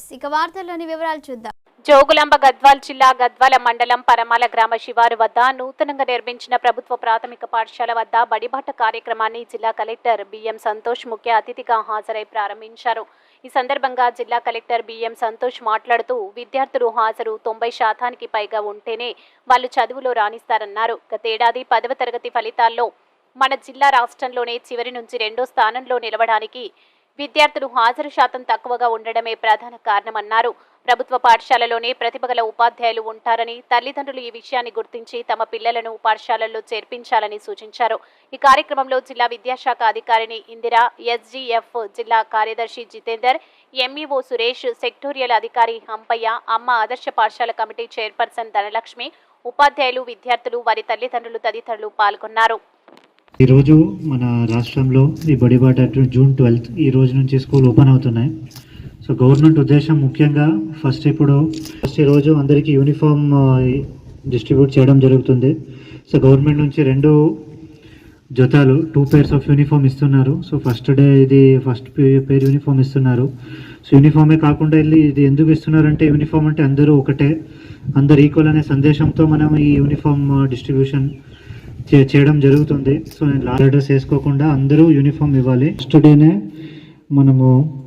TV ఇక వార్తల్లోని వివరాలు చూద్దాం. జోగులాంబ గద్వాల్ జిల్లా గద్వాల మండలం పరమాల గ్రామ శివారు వద్ద నూతనంగా నిర్మించిన ప్రభుత్వ ప్రాథమిక పాఠశాల వద్ద బడిబాట కార్యక్రమాన్ని జిల్లా కలెక్టర్ బిఎం సంతోష్ ముఖ్య అతిథిగా హాజరై ప్రారంభించారు. ఈ సందర్భంగా జిల్లా కలెక్టర్ బిఎం సంతోష్ మాట్లాడుతూ విద్యార్థులు హాజరు తొంభై శాతానికి పైగా ఉంటేనే వాళ్ళు చదువులో రాణిస్తారన్నారు. గతేడాది పదవ తరగతి ఫలితాల్లో మన జిల్లా రాష్ట్రంలోనే చివరి నుంచి రెండో స్థానంలో నిలవడానికి విద్యార్థులు హాజరు శాతం తక్కువగా ఉండడమే ప్రధాన కారణమన్నారు. ప్రభుత్వ పాఠశాలలోనే ప్రతిభ గల ఉపాధ్యాయులు ఉంటారని తల్లిదండ్రులు ఈ విషయాన్ని గుర్తించి తమ పిల్లలను పాఠశాలల్లో చేర్పించాలని సూచించారు. ఈ కార్యక్రమంలో జిల్లా విద్యాశాఖ అధికారిని ఇందిరా ఎస్జీఎఫ్ జిల్లా కార్యదర్శి జితేందర్ ఎంఈఓ సురేష్ సెక్టోరియల్ అధికారి హంపయ్య అమ్మ ఆదర్శ పాఠశాల కమిటీ చైర్పర్సన్ ధనలక్ష్మి ఉపాధ్యాయులు విద్యార్థులు వారి తల్లిదండ్రులు తదితరులు పాల్గొన్నారు. ఈరోజు మన రాష్ట్రంలో ఈ బడిబాట జూన్ ట్వెల్త్ ఈ రోజు నుంచి స్కూల్ ఓపెన్ అవుతున్నాయి. సో గవర్నమెంట్ ఉద్దేశం ముఖ్యంగా ఫస్ట్ ఇప్పుడు ఫస్ట్ ఈరోజు అందరికీ యూనిఫామ్ డిస్ట్రిబ్యూట్ చేయడం జరుగుతుంది. సో గవర్నమెంట్ నుంచి రెండు జతాలు టూ పేర్స్ ఆఫ్ యూనిఫామ్ ఇస్తున్నారు. సో ఫస్ట్ డే ఇది ఫస్ట్ పేర్ యూనిఫామ్ ఇస్తున్నారు. సో యూనిఫామే కాకుండా వెళ్ళి ఇది ఎందుకు ఇస్తున్నారంటే యూనిఫామ్ అంటే అందరూ ఒకటే. అందరు ఈక్వల్ అనే సందేశంతో మనం ఈ యూనిఫామ్ డిస్ట్రిబ్యూషన్ చేయడం జరుగుతుంది. సో నేను లాస్ట్ అడ్రస్ వేసుకోకుండా అందరూ యూనిఫామ్ ఇవ్వాలి. ఫస్ట్ డేనే మనము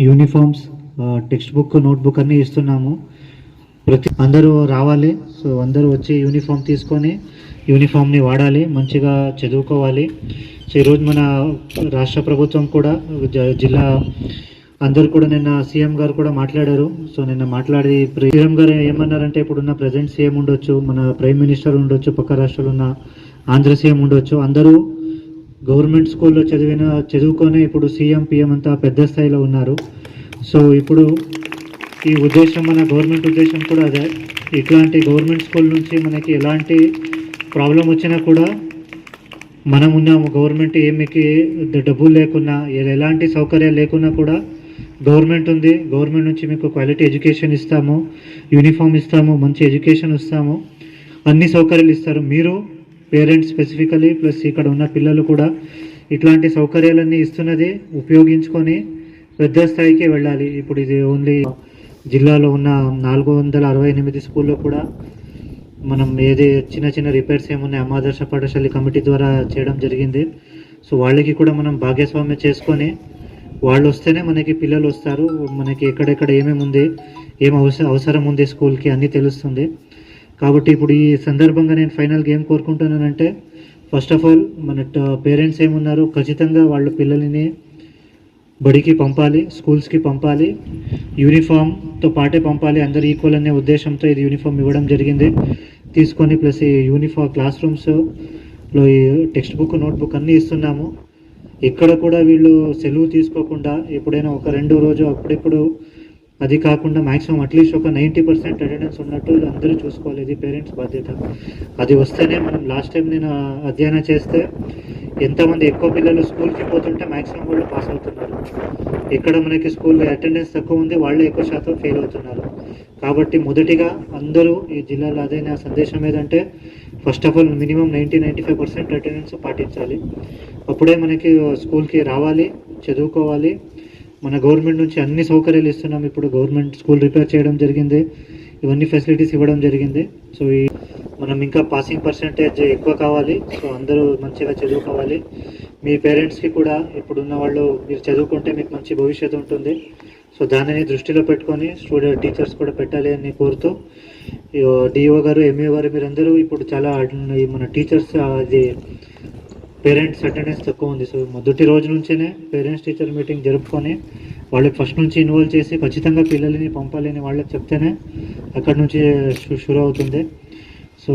uniforms text book note book అన్నీ ఇస్తున్నాము. ప్రతి అందరూ రావాలి. సో అందరూ వచ్చి యూనిఫామ్ తీసుకొని యూనిఫామ్ని వాడాలి. మంచిగా చదువుకోవాలి. సో ఈరోజు మన రాష్ట్ర ప్రభుత్వం కూడా జ- జిల్లా అందరూ కూడా నిన్న సీఎం గారు కూడా మాట్లాడారు. సో నిన్న మాట్లాడి సీఎం గారు ఏమన్నారంటే ఇప్పుడున్న ప్రజెంట్ సీఎం ఉండొచ్చు మన ప్రైమ్ మినిస్టర్ ఉండొచ్చు పక్క రాష్ట్రాలు ఉన్న ఆంధ్ర సీఎం ఉండొచ్చు. అందరూ గవర్నమెంట్ స్కూల్లో చదివిన చదువుకొని ఇప్పుడు సీఎం పిఎం అంతా పెద్ద స్థాయిలో ఉన్నారు. సో ఇప్పుడు ఈ ఉద్దేశం మన గవర్నమెంట్ ఉద్దేశం కూడా అదే. ఇట్లాంటి గవర్నమెంట్ స్కూల్ నుంచి మనకి ఎలాంటి ప్రాబ్లం వచ్చినా కూడా మనం ఉన్నాము. గవర్నమెంట్ ఏమికి డబ్బులు లేకున్నా ఎలాంటి సౌకర్యాలు లేకున్నా కూడా గవర్నమెంట్ ఉంది. గవర్నమెంట్ నుంచి మీకు క్వాలిటీ ఎడ్యుకేషన్ ఇస్తాము. యూనిఫామ్ ఇస్తాము. మంచి ఎడ్యుకేషన్ ఇస్తాము. అన్ని సౌకర్యాలు ఇస్తారు. మీరు పేరెంట్స్ స్పెసిఫికలీ ప్లస్ ఇక్కడ ఉన్న పిల్లలు కూడా ఇట్లాంటి సౌకర్యాలన్నీ ఇస్తున్నది ఉపయోగించుకొని పెద్ద స్థాయికి వెళ్ళాలి. ఇప్పుడు ఇది ఓన్లీ జిల్లాలో ఉన్న నాలుగు వందల అరవై ఎనిమిది స్కూల్లో కూడా మనం ఏది చిన్న చిన్న రిపేర్స్ ఏమున్నాయి అమాదర్శ పాఠశాల కమిటీ ద్వారా చేయడం జరిగింది. సో వాళ్ళకి కూడా మనం భాగస్వామ్యం చేసుకొని వాళ్ళు వస్తేనే మనకి పిల్లలు వస్తారు మనకి ఎక్కడెక్కడ ఏమేమి ఉంది ఏం అవసరం అవసరం ఉంది స్కూల్కి అన్నీ తెలుస్తుంది. కాబట్టి ఇప్పుడు ఈ సందర్భంగా నేను ఫైనల్గా ఏం కోరుకుంటున్నానంటే ఫస్ట్ ఆఫ్ ఆల్ మన పేరెంట్స్ ఏమున్నారు? ఖచ్చితంగా వాళ్ళ పిల్లల్ని బడికి పంపాలి స్కూల్స్కి పంపాలి యూనిఫామ్తో పాటే పంపాలి అందరు ఈక్వల్ అనే ఉద్దేశంతో ఇది యూనిఫామ్ ఇవ్వడం జరిగింది. తీసుకొని ప్లస్ ఈ యూనిఫామ్ క్లాస్ రూమ్స్లో ఈ టెక్స్ట్ బుక్ నోట్బుక్ అన్నీ ఇస్తున్నాము. ఎక్కడ కూడా వీళ్ళు సెలవు తీసుకోకుండా ఎప్పుడైనా ఒక రెండో రోజు అప్పుడెప్పుడు అది కాకుండా మ్యాక్సిమం అట్లీస్ట్ ఒక నైంటీ పర్సెంట్ అటెండెన్స్ ఉన్నట్టు అందరూ చూసుకోవాలి. ఇది పేరెంట్స్ బాధ్యత. అది వస్తేనే మనం లాస్ట్ టైం నేను అధ్యయనం చేస్తే ఎంతమంది ఎక్కువ పిల్లలు స్కూల్కి పోతుంటే మ్యాక్సిమం వాళ్ళు పాస్ అవుతున్నారు. ఇక్కడ మనకి స్కూల్లో అటెండెన్స్ తక్కువ ఉంది వాళ్ళే ఎక్కువ శాతం ఫెయిల్ అవుతున్నారు. కాబట్టి మొదటిగా అందరూ ఈ జిల్లాలో అదే నా సందేశం ఏదంటే first of all minimum ninety ninety five percent attendance పాటించాలి. అప్పుడే మనకి స్కూల్కి రావాలి చదువుకోవాలి. మన గవర్నమెంట్ నుంచి అన్ని సౌకర్యాలు ఇస్తున్నాం. ఇప్పుడు గవర్నమెంట్ స్కూల్ రిపేర్ చేయడం జరిగింది. ఇవన్నీ ఫెసిలిటీస్ ఇవ్వడం జరిగింది. సో ఈ మనం ఇంకా పాసింగ్ పర్సంటేజ్ ఎక్కువ కావాలి. సో అందరూ మంచిగా చదువుకోవాలి. మీ పేరెంట్స్కి కూడా ఇప్పుడున్న వాళ్ళు మీరు చదువుకుంటే మీకు మంచి భవిష్యత్తు ఉంటుంది. సో దానిని దృష్టిలో పెట్టుకొని స్టూడెంట్ టీచర్స్ కూడా పెట్టాలి అని కోరుతూ డిఓ గారు ఎంఏ గారు మీరందరూ ఇప్పుడు చాలా మన టీచర్స్ అది పేరెంట్స్ అటెండెన్స్ తక్కువ ఉంది. సో మొదటి రోజు నుంచేనే పేరెంట్స్ టీచర్ మీటింగ్ జరుపుకొని వాళ్ళకి ఫస్ట్ నుంచి ఇన్వాల్వ్ చేసి ఖచ్చితంగా పిల్లల్ని పంపాలి అని వాళ్ళకి చెప్తేనే అక్కడ నుంచి షురూ అవుతుంది. సో